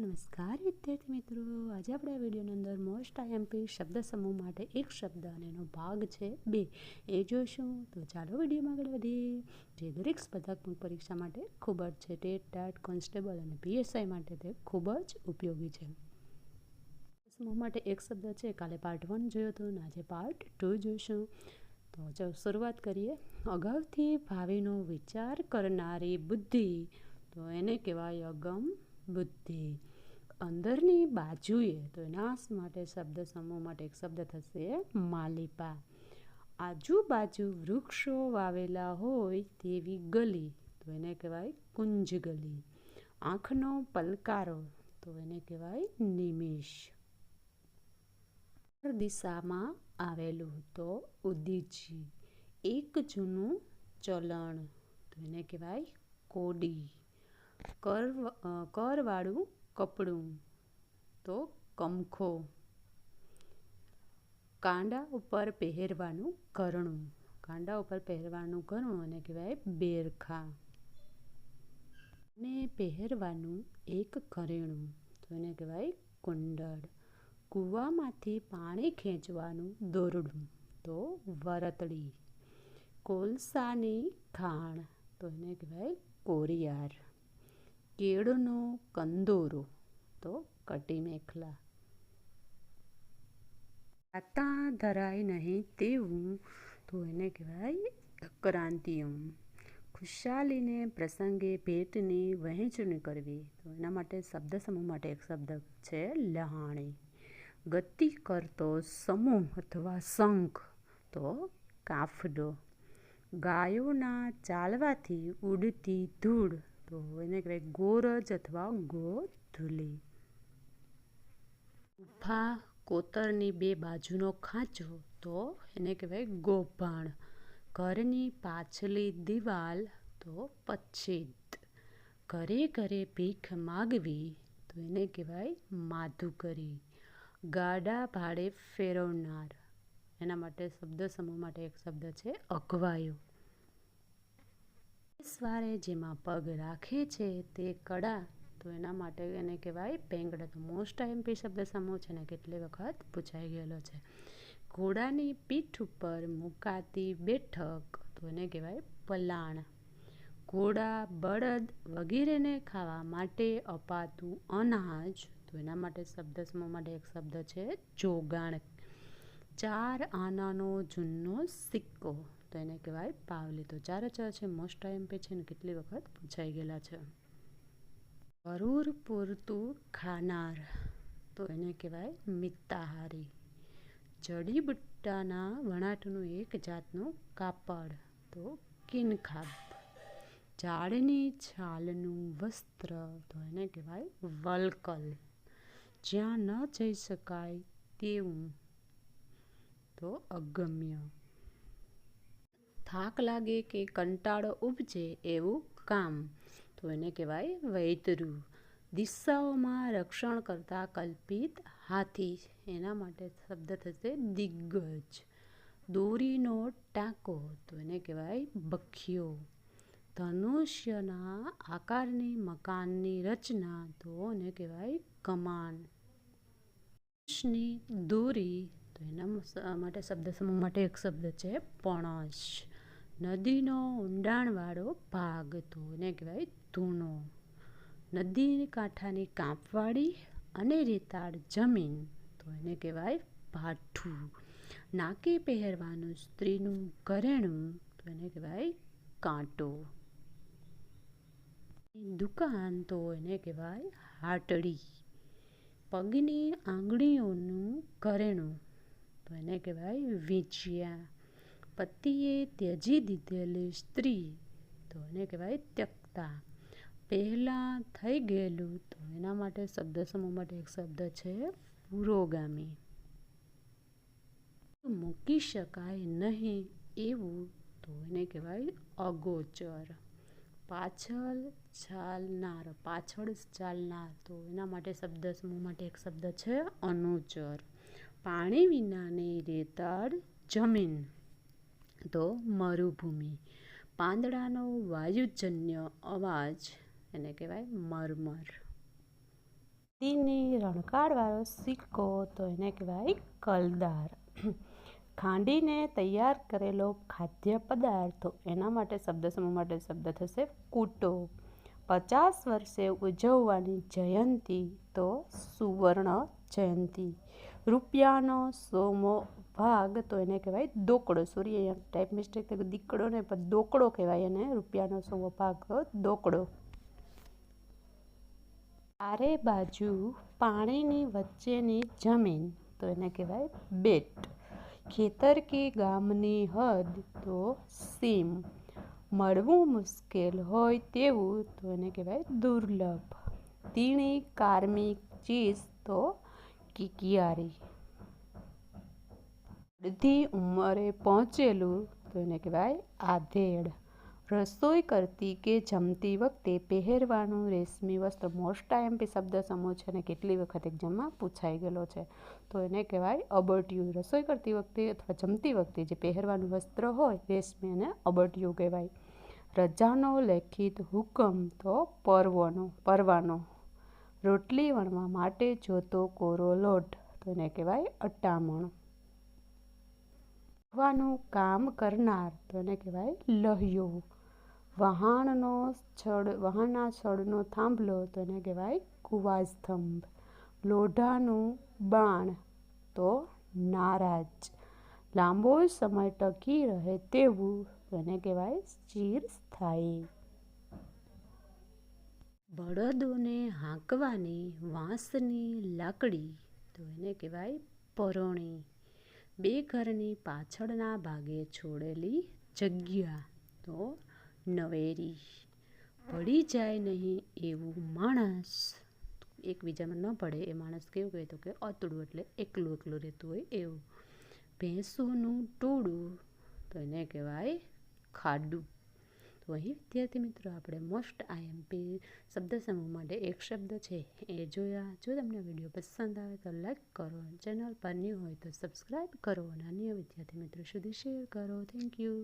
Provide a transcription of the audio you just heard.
નમસ્કાર વિદ્યાર્થી મિત્રો. આજે આપણે આ વિડીયોની અંદર મોસ્ટ આઈએમપી શબ્દ સમૂહ માટે એક શબ્દ અને એનો ભાગ છે બે. એ જોઈશું. તો ચાલો વિડીયોમાં આગળ વધીએ. જે દરેક સ્પર્ધાત્મક પરીક્ષા માટે ખૂબ જ છે. ટેટ, ટાટ, કોન્સ્ટેબલ અને પીએસઆઈ માટે તે ખૂબ જ ઉપયોગી છે. સમૂહ માટે એક શબ્દ છે. કાલે પાર્ટ વન જોયો હતો અને આજે પાર્ટ ટુ જોઈશું. તો ચાલો શરૂઆત કરીએ. અગાઉથી ભાવિનો વિચાર કરનારી બુદ્ધિ. તો એને કહેવાય અગમ બુદ્ધિ. અંદરની બાજુએ, તો નાશ માટે શબ્દ, સમૂહ માટે એક શબ્દ થશે માલિપા. આજુબાજુ વૃક્ષો વાવેલા હોય તેવી ગલી, તો એને કહેવાય કુંજ ગલી. આંખનો પલકારો, તો એને કહેવાય નિમિષ. દિશામાં આવેલું તો ઉદીચી. એક જૂનું ચલણ, તો એને કહેવાય કોડી. કર કરવાળું કપડું તો કમખો. કાંડા ઉપર પહેરવાનું કરણું કાંડા ઉપર પહેરવાનું કરણું અને કહેવાય બેરખા. ને પહેરવાનું એક કરેણું તો એને કહેવાય કુંડળ. કૂવામાંથી પાણી ખેંચવાનું દોરડું. તો વરતડી કોલસાની ખાણ. તો એને કહેવાય કોરિયાર. કેળનો કંદોરો તો કટી મેખલા આતા ધરાય નહીં તેવું તો એને કહેવાય ક્રાંતિયમ ખુશાલીને પ્રસંગે ભેટની વહેંચણી કરવી તો એના માટે શબ્દ સમૂહ માટે એક શબ્દ છે લહાણી ગતિ કરતો સમૂહ અથવા શંખ તો કાફડો ગાયોના ચાલવાથી ઉડતી ધૂળ તો એને કહેવાય ગોરજ અથવા ગોધુલી ગુફા કોતરની બે બાજુનો ખાંચો તો એને કહેવાય ગોભાણ. ઘરની પાછલી દિવાલ તો પચ્છેદ ઘરે ઘરે ભીખ માગવી તો એને કહેવાય માધુકરી. ગાડા ભાડે ફેરવનાર. એના માટે શબ્દ સમૂહ માટે એક શબ્દ છે અઘવાયો સ્વારે જેમાં પગ રાખે છે તે કડા, તો એના માટે એને કહેવાય પેંગડા. તો મોસ્ટ આઈએમપી શબ્દ સમૂહ છે ને કેટલી વખત પૂછાઈ ગયેલો છે. ઘોડાની પીઠ ઉપર મુકાતી બેઠક, તો એને કહેવાય પલાણ. ઘોડા, બળદ વગેરેને ખાવા માટે અપાતું અનાજ, તો એના માટે શબ્દ સમૂહ માટે એક શબ્દ છે જોગાણ ચાર આનાનો જૂનો સિક્કો. તો એને કહેવાય પાવલી. તો ચાર ચાર છે મોસ્ટ આઈએમપી છે ને કેટલી વખત પૂછાઈ ગયેલા છે. જરૂર પૂરતું ખાનાર. તો એને કહેવાય મિત્તાહારી. જડીબુટ્ટાના વણાટનું એક જાતનું કાપડ. તો કિનખાબ. ઝાડની છાલનું વસ્ત્ર. તો એને કહેવાય વલકલ. જ્યાં ન જઈ શકાય તેવું. તો અગમ્ય. થાક લાગે કે કંટાળો ઉપજે એવું કામ. તો એને કહેવાય વૈતરું. દિશાઓમાં રક્ષણ કરતા કલ્પિત હાથી. એના માટે શબ્દ થશે દિગ્ગજ. દોરીનો ટાંકો. તો એને કહેવાય બખ્યો. ધનુષ્યના આકારની મકાનની રચના. તો એને કહેવાય કમાન. ની દોરી. તો એના માટે શબ્દ સમૂહ માટે એક શબ્દ છે પણસ. નદીનો ઊંડાણવાળો ભાગ તો એને કહેવાય ધૂનો નદી કાંઠાની કાંપવાળી અને રેતાળ જમીન. તો એને કહેવાય ભાઠું. નાકે પહેરવાનું સ્ત્રીનું ઘરેણું. તો એને કહેવાય કાંટો. દુકાન તો એને કહેવાય હાટડી. પગની આંગળીઓનું ઘરેણું. તો એને કહેવાય વીંછિયા પતિએ ત્યજી દીધેલી સ્ત્રી તો એને કહેવાય ત્યક્તા. પહેલાં થઈ ગયેલું તો એના માટે શબ્દ સમૂહ માટે એક શબ્દ છે પુરોગામી. મૂકી શકાય નહીં એવું તો એને કહેવાય અગોચર. પાછળ ચાલનાર પાછળ ચાલનાર તો એના માટે શબ્દ સમૂહ માટે એક શબ્દ છે અનુચર. પાણી વિનાની રેતાળ જમીન. તો મરુભૂમિ. પાંદડાનો વાયુજન્ય અવાજ એને કહેવાય મરમર. ચાંદીની રણકાળવાળો સિક્કો તો એને કહેવાય કલદાર. ખાંડીને તૈયાર કરેલો ખાદ્ય પદાર્થ એના માટે શબ્દ સમૂહ માટે શબ્દ થશે કૂટો. પચાસ વર્ષે ઉજવવાની જયંતી તો સુવર્ણ જયંતી. રૂપિયાનો સોમો ભાગ, તો એને કહેવાય દોકડો. સોરી ટાઈપ મિસ્ટેક થઈ દીકડો ને પણ દોકડો કહેવાય એને. રૂપિયાનો સોવો ભાગ દોકડો. ચારે બાજુ પાણીની વચ્ચેની જમીન, તો એને કહેવાય બેટ. ખેતર કે ગામની હદ, તો સીમ. મળવું મુશ્કેલ હોય તેવું, તો એને કહેવાય દુર્લભ. તીણી કાર્મિક ચીજ તો કિકિયારી. અડધી ઉંમરે પહોંચેલું તો એને કહેવાય આધેડ. રસોઈ કરતી કે જમતી વખતે પહેરવાનું રેશમી વસ્ત્ર મોસ્ટ આઈએમપી શબ્દ સમૂહ છે અને કેટલી વખત એક્ઝામમાં પૂછાઈ ગયેલો છે. તો એને કહેવાય અબટિયું રસોઈ કરતી વખતે અથવા જમતી વખતે જે પહેરવાનું વસ્ત્ર હોય રેશમી અને અબટિયું કહેવાય. રજાનો લેખિત હુકમ તો પર્વનો, પરવાનો. રોટલી વણવા માટે જોતો કોરો લોટ તો એને કહેવાય અટામણ. વાનું કામ કરનાર, તો એને કહેવાય લહ્યો. વહાણનો છડ વહાણના છડનો થાંભલો, તો એને કહેવાય કુવાસ્તંભ લોઢાનું બાણ, તો નારાજ. લાંબો સમય ટકી રહે તેવું, તો એને કહેવાય ચીર સ્થાયી. બળદોને હાંકવાની વાંસની લાકડી, તો એને કહેવાય પરોણી. બે ઘરની પાછળના ભાગે છોડેલી જગ્યા તો નવેરી. પડી જાય નહીં એવું માણસ. એકબીજામાં ન પડે એ માણસ કેવું કહે તો કે અતડું એટલે એકલું એકલું રહેતું હોય એવું. ભેંસોનું ટોળું તો એને કહેવાય ખાડું. અહીં વિદ્યાર્થી મિત્રો, આપણે મોસ્ટ આઈએમપી શબ્દ સમૂહ માટે એક શબ્દ છે એ જોયા. જો તમને વીડિયો પસંદ આવે તો લાઈક કરો ચેનલ પર ન્યૂ હોય તો સબસ્ક્રાઈબ કરો અને અન્ય વિદ્યાર્થી મિત્રો સુધી શેર કરો. Thank you